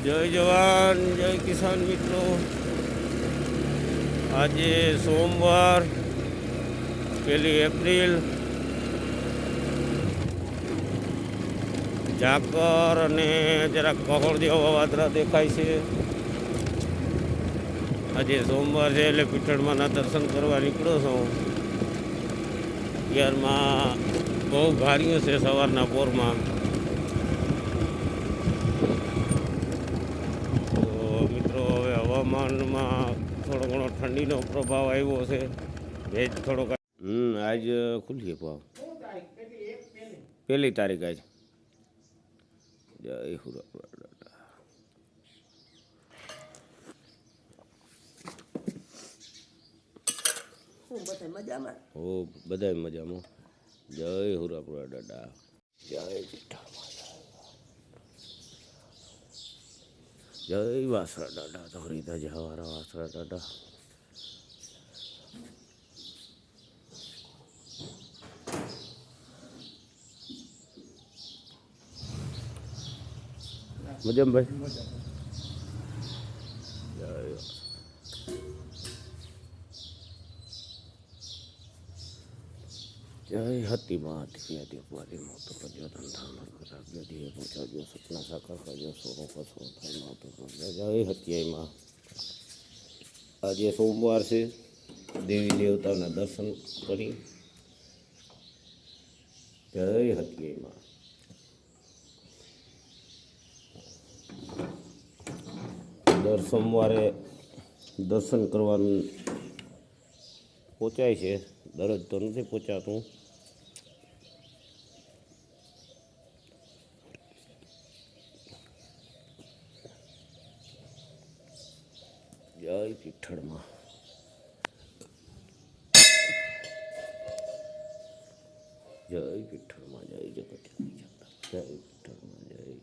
જય જવાન, જય કિસાન મિત્રો. આજે સોમવાર, પહેલી એપ્રિલ. ઝાકર અને જરા કહોળ જેવા વાદળા દેખાય છે. આજે સોમવાર છે એટલે પીઠળમાંના દર્શન કરવા નીકળો છું. યારમાં બહુ ભારીઓ છે સવારના પોરમાં તો મિત્રો હવે હવામાનમાં થોડો ઘણો ઠંડીનો પ્રભાવ આવ્યો છે. ભેજ થોડોક હમ આજ ખુલ્લી ભાવ પહેલી તારીખ આજ. જય હુરા મજામાં? ઓ બધાય મજામાં. જય હુરાપુરા દાદા જય પીઠામાં જય વાસરા દાદા તો હરિતા જવારા વાસરા દાદા મજામાં ભાઈ જય વાસરા જય હતી માં હતી હતી મારી મોતો ધીએ પહોંચાડજો સપના સાકર કરજો સોનો પશો થાય જય હતી માં આજે સોમવાર છે. દેવી દેવતાના દર્શન કરી. જય હતી માં દર સોમવારે દર્શન કરવાનું પહોંચાય છે. દરરોજ તો નથી પહોંચાતું. જય પીઠળમાં. જય પીઠળમાં, જય જગત જય પીઠળમાં, જય.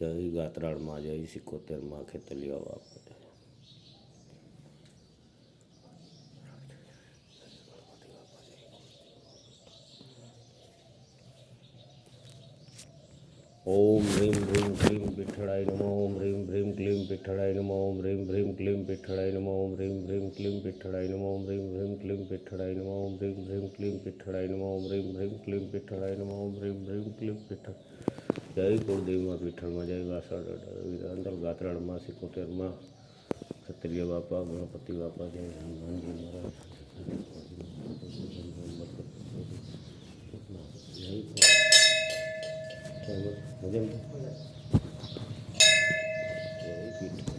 જય ગાત્રાળમાં, જય સિકોતેરમાં ખેતલિયા બાપા ઓમ હ્રીમ હ્રીમ ક્લીમ પીઠળાય નમો, ઓમ હ્રીમ હ્રીમ ક્લીમ પીઠળાય નમો, ઓમ હ્રીમ હ્રીમ ક્લીમ પીઠળાય નમો, ઓમ હ્રીમ હ્રીમ ક્લીમ પીઠળાય નમો, ઓમ હ્રીમ હ્રીમ ક્લીમ પીઠળાય નમો, ઓમ હ્રીમ હ્રીમ ક્લીમ પીઠળાય નમો, ઓમ હ્રીમ હ્રીમ ક્લીમ પીઠળાય નમો, ઓમ હ્રીમ હ્રીમ ક્લીમ પીઠળ. જય કુળદેવમાં પીઠળમાં, જય વાસણ અંદર ગાત્રાળમાં, સિકોતેરમાં, ક્ષત્રિય બાપા, ગણપતિ બાપા, જય હનુમાનજી મહારાજ. Thank you.